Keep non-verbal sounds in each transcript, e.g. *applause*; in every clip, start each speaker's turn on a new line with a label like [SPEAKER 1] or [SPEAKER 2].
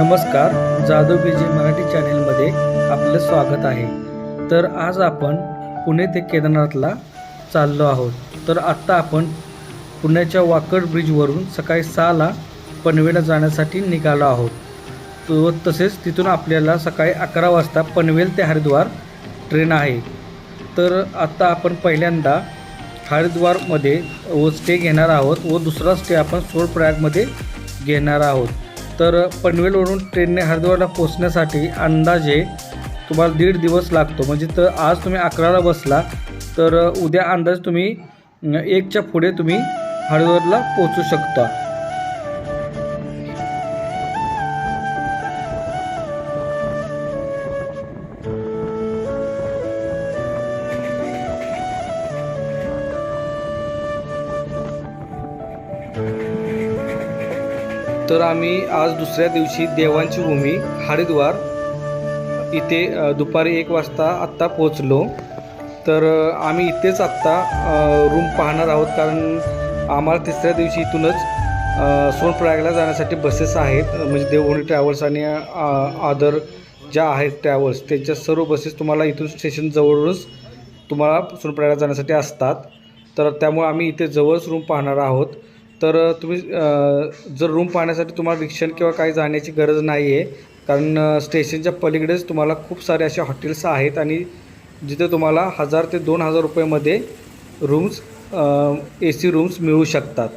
[SPEAKER 1] नमस्कार जाधव बीजी मराठी चॅनेलमध्ये आपलं स्वागत आहे. तर आज आपण पुणे ते केदारनाथला चाललो आहोत. तर आत्ता आपण पुण्याच्या वाकड ब्रिजवरून सकाळी सहाला पनवेलला जाण्यासाठी निघालो आहोत. व तसेच तिथून आपल्याला सकाळी अकरा वाजता पनवेल ते हरिद्वार ट्रेन आहे. तर आत्ता आपण पहिल्यांदा हरिद्वारमध्ये व स्टे घेणार आहोत व दुसरा स्टे आपण सोलप्रयागमध्ये घेणार आहोत. तर पनवेलवरून ट्रेनने हरिद्वारला पोचण्यासाठी अंदाजे तुम्हाला दीड दिवस लागतो. म्हणजे तर आज तुम्ही अकराला बसला तर उद्या अंदाज तुम्ही एकच्या पुढे तुम्ही हरिद्वारला पोचू शकता. तर आम्ही आज दुसऱ्या दिवशी देवांची भूमी हरिद्वार इथे दुपारी एक वाजता आत्ता पोचलो तर आम्ही इथेच आत्ता रूम पाहणार आहोत कारण आम्हाला तिसऱ्या दिवशी इथूनच सोनप्रयागला जाण्यासाठी बसेस आहेत. म्हणजे देवभूमी ट्रॅव्हल्स आणि अदर ज्या आहेत ट्रॅव्हल्स त्यांच्या सर्व बसेस तुम्हाला इथून स्टेशन जवळूनच तुम्हाला सोनप्रयागला जाण्यासाठी असतात. तर त्यामुळे आम्ही इथे जवळच रूम पाहणार आहोत. तर तुम्ही जर रूम पाहण्यासाठी तुम्हाला रिक्षण किंवा काही जाण्याची गरज नाही आहे कारण स्टेशनच्या पलीकडेच तुम्हाला खूप सारे असे हॉटेल्स आहेत आणि जिथे तुम्हाला हजार ते दोन हजार रुपयेमध्ये रूम्स ए सी रूम्स मिळू शकतात.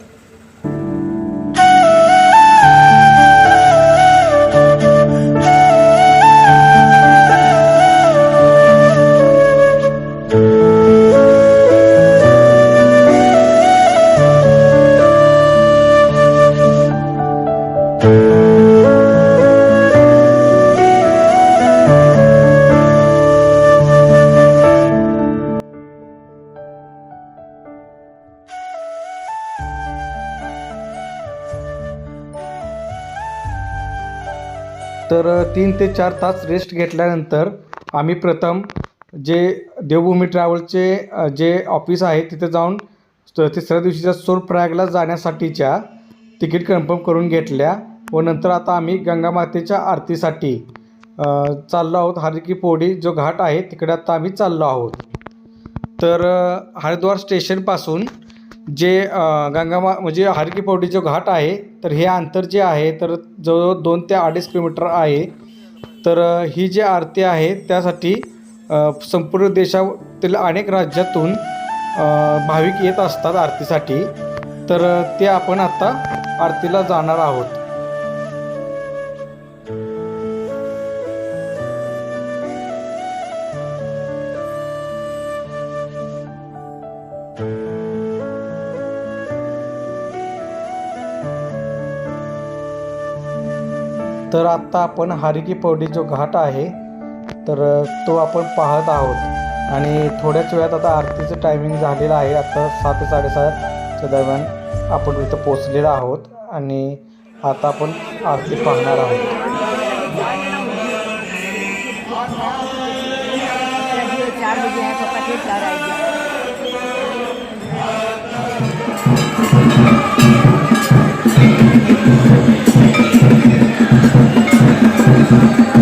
[SPEAKER 1] तर तीन ते चार तास रेस्ट घेतल्यानंतर आम्ही प्रथम जे देवभूमी ट्रॅव्हलचे जे ऑफिस आहे तिथे जाऊन तिसऱ्या दिवशीच्या सोलप्रयागला जाण्यासाठीच्या तिकीट कन्फर्म करून घेतल्या. व नंतर आता आम्ही गंगामातेच्या आरतीसाठी चाललो आहोत. हरिकी पोडी जो घाट आहे तिकडे आता आम्ही चाललो आहोत. तर हरिद्वार स्टेशनपासून जे गंगामा म्हणजे हरकी पोडी जो घाट आहे तर हे अंतर जे आहे तर जवळजवळ दोन ते अडीच किलोमीटर आहे. तर ही जी आरती आहे त्यासाठी संपूर्ण देशातील अनेक राज्यातून भाविक येत असतात आरतीसाठी. तर ते आपण आता आरतीला जाणार आहोत. तर आत्ता आपण हारिकी पौडी जो घाट आहे तर तो आपण पाहत आहोत आणि थोड्याच वेळात आता आरतीचं टायमिंग झालेलं आहे आता सात ते साडेसातच्या दरम्यान आपण इथं पोचलेलो आहोत आणि आता आपण आरती पाहणार आहोत
[SPEAKER 2] Thank you. है *laughs* पापा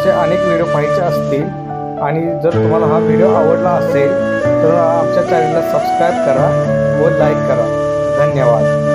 [SPEAKER 1] असे अनेक व्हिडिओ पाहायचे असतील आणि जर तुम्हाला हा व्हिडिओ आवडला असेल तर आमच्या चॅनलला सबस्क्राईब करा व लाईक करा. धन्यवाद.